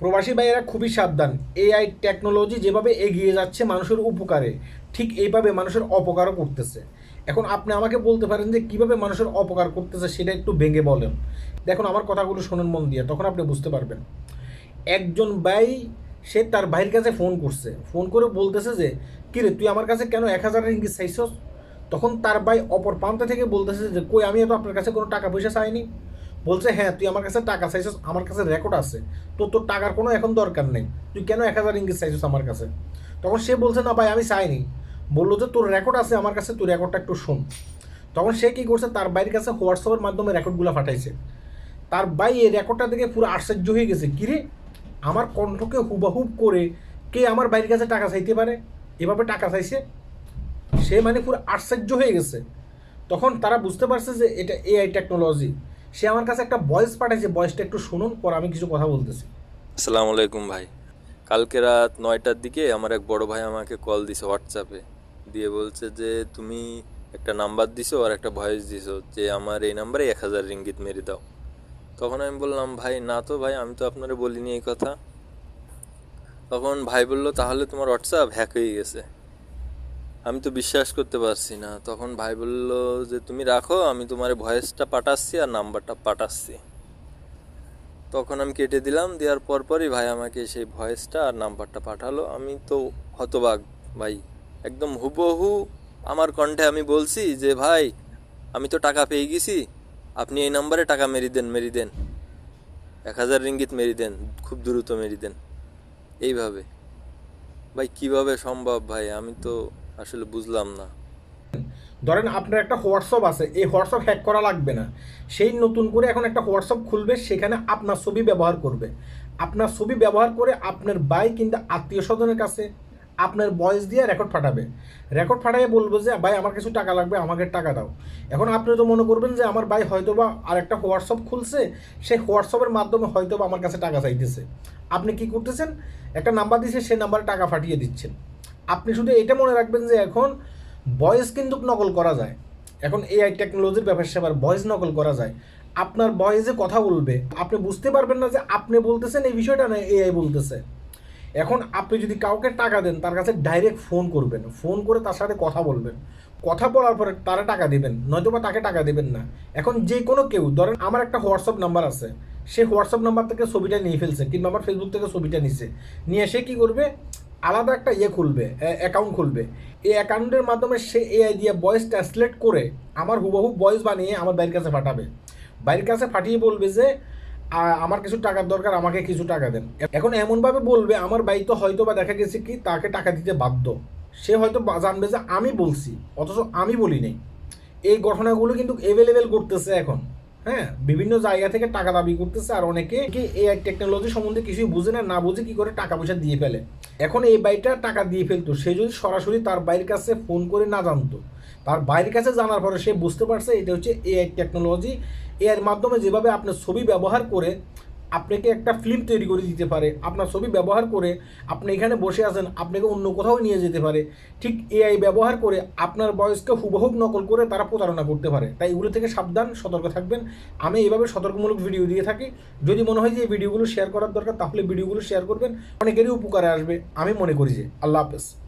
প্রবাসী ভাইয়েরা খুবই সাবধান। এআই টেকনোলজি যেভাবে এগিয়ে যাচ্ছে মানুষের উপকারে, ঠিক এইভাবে মানুষের অপকারও করতেছে। এখন আপনি আমাকে বলতে পারেন যে কীভাবে মানুষের অপকার করতেছে সেটা একটু ভেঙে বলেন। দেখুন, আমার কথাগুলো শোনেন মন দিয়ে, তখন আপনি বুঝতে পারবেন। একজন ভাই, সে তার ভাইয়ের কাছে ফোন করছে। ফোন করে বলতেছে যে, কিরে, তুই আমার কাছে কেন এক হাজার রিঙ্গিত চাইছস? তখন তার ভাই অপর প্রান্ত থেকে বলতেছে যে, কই, আমি তো আপনার কাছে কোনো টাকা পয়সা চাইনি। বলছে হ্যাঁ তুই আমার কাছে টাকা চাইছস, আমার কাছে রেকর্ড আছে। তো তোর টাকার কোনো এখন দরকার নেই। তুই কেন এক হাজার ইঙ্গিত চাইছস আমার কাছে? তখন সে বলছে, না ভাই, আমি চাইনি। বলল যে, তোর রেকর্ড আছে আমার কাছে, তুই রেকর্ডটা একটু শোন। তখন সে কী করছে, তার বাইরের কাছে হোয়াটসঅ্যাপের মাধ্যমে রেকর্ডগুলো পাঠাইছে। তার ভাই এই রেকর্ডটা দেখে পুরো আশ্চর্য হয়ে গেছে। কিরে আমার কণ্ঠকে হুবাহুব করে কে আমার বাইরের কাছে টাকা চাইতে পারে? এভাবে টাকা চাইছে? সে মানে পুরো আশ্চর্য হয়ে গেছে। তখন তারা বুঝতে পারছে যে, এটা এআই টেকনোলজি সে আমার কাছে একটা ভয়েস পাঠাইছে ভয়েসটা একটু শুনুন, পর আমি কিছু কথা বলতেছি। আসসালামু আলাইকুম ভাই। কালকে রাত নয়টার দিকে আমার এক বড় ভাই আমাকে কল দিছে হোয়াটসঅ্যাপে দিয়ে বলছে যে, তুমি একটা নাম্বার দিছো আর একটা ভয়েস দিছো, যে আমার এই নাম্বারে এক হাজার রিঙ্গিত মেরে দাও। তখন আমি বললাম, ভাই, না তো ভাই, আমি তো আপনারা বলিনি এই কথা। তখন ভাই বলল, তাহলে তোমার হোয়াটসঅ্যাপ হ্যাক হয়ে গেছে। আমি তো বিশ্বাস করতে পারছি না। তখন ভাই বলল যে, তুমি রাখো, আমি তোমার ভয়েসটা পাঠাচ্ছি আর নাম্বারটা পাঠাচ্ছি। তখন আমি কেটে দিলাম, দেওয়ার পরপরই ভাই আমাকে সেই ভয়েসটা আর নাম্বারটা পাঠালো। আমি তো হতবাক ভাই, একদম হুবহু আমার কণ্ঠে আমি বলছি যে, ভাই, আমি তো টাকা পেয়ে গেছি, আপনি এই নাম্বারে টাকা মেরি দেন মেরি দেন। এক হাজার রিঙ্গিত মেরি দেন, খুব দ্রুত মেরি দেন। এইভাবে। ভাই, কীভাবে সম্ভব ভাই? আমি তো আসলে বুঝলাম না। ধরেন আপনার একটা হোয়াটসঅ্যাপ আছে, এই হোয়াটসঅ্যাপ হ্যাক করা লাগবে না। সেই নতুন করে এখন একটা হোয়াটসঅ্যাপ খুলবে, সেখানে আপনার ছবি ব্যবহার করবে। আপনার ছবি ব্যবহার করে আপনার ভাই কিংবা আত্মীয় স্বজনের কাছে আপনার ভয়েস দিয়ে রেকর্ড পাঠাবে। রেকর্ড পাঠাইয়ে বলব যে, ভাই, আমার কিছু টাকা লাগবে, আমাকে টাকা দাও। এখন আপনি তো মনে করবেন যে, আমার ভাই হয়তোবা আর একটা হোয়াটসঅ্যাপ খুলছে, সেই হোয়াটসঅ্যাপের মাধ্যমে হয়তোবা আমার কাছে টাকা চাইতেছে। আপনি কি করতেছেন? একটা নাম্বার দিয়েছে সেই নাম্বারে টাকা পাঠিয়ে দিচ্ছেন। আপনি শুধু এটা মনে রাখবেন যে এখন ভয়েস কিন্তু নকল করা যায়। এখন এআই টেকনোলজির ব্যাপার সেবার ভয়েস নকল করা যায়। আপনার ভয়েসে কথা বলবে। আপনি বুঝতে পারবেন না যে আপনি বলতেছেন, এই বিষয়টা না এআই বলতেছে। এখন আপনি যদি কাউকে টাকা দেন, তার কাছে ডাইরেক্ট ফোন করবেন। ফোন করে তার সাথে কথা বলবেন। কথা বলার পরে তারা টাকা দেবেন নয়তো বা তাকে টাকা দেবেন না। এখন যে কোনো কেউ, ধরেন আমার একটা হোয়াটসঅ্যাপ নাম্বার আছে। সে হোয়াটসঅ্যাপ নাম্বার থেকে ছবিটা নিয়ে ফেলছে, কিংবা আমার ফেসবুক থেকে ছবিটা নিছে। নিয়ে সে কী করবে? আলাদা একটা ইয়ে খুলবে অ্যাকাউন্ট খুলবে। এই অ্যাকাউন্টের মাধ্যমে সে এআই দিয়ে ভয়েস ট্রান্সলেট করে আমার হুবহু ভয়েস বানিয়ে আমার বাইরের কাছে পাঠাবে। বাইরের কাছে পাঠিয়ে বলবে যে আমার কিছু টাকার দরকার, আমাকে কিছু টাকা দেন। এখন এমনভাবে বলবে, আমার বাই তো হয়তো বা দেখা গেছে কি, তাকে টাকা দিতে বাধ্য। সে হয়তো জানবে যে আমি বলছি, অথচ আমি বলি নাই এই ঘটনাগুলো কিন্তু অ্যাভেলেবেল করতেছে এখন। হ্যাঁ বিভিন্ন জায়গা থেকে টাকা দাবি করতেছে আর অনেকে এআই টেকনোলজি সম্বন্ধে কিছুই বুঝে না না বুঝে কি করে টাকা পয়সা দিয়ে ফেলে। এখন এই বাইটা টাকা দিয়ে ফেলতো, সে যদি সরাসরি তার বাইরের কাছে ফোন করে না জানতো, তার বাইরের কাছে জানার পরে সে বুঝতে পারছে এটা হচ্ছে এআই টেকনোলজি এআইয়ের মাধ্যমে যেভাবে আপনার ছবি ব্যবহার করে আপনাকে একটা ফিল্ম তৈরি করে দিতে পারে। আপনার ছবি ব্যবহার করে আপনি এখানে বসে আছেন, আপনাকে অন্য কোথাও নিয়ে যেতে পারে। ঠিক এআই ব্যবহার করে আপনার বয়সকে হুবহুব নকল করে তারা প্রতারণা করতে পারে। তাই এগুলো থেকে সাবধান, সতর্ক থাকবেন। আমি এইভাবে সতর্কমূলক ভিডিও দিয়ে থাকি। যদি মনে হয় যে এই ভিডিওগুলো শেয়ার করার দরকার, তাহলে ভিডিওগুলো শেয়ার করবেন। অনেকেরই উপকারে আসবে, আমি মনে করি যে। আল্লাহ হাফেজ।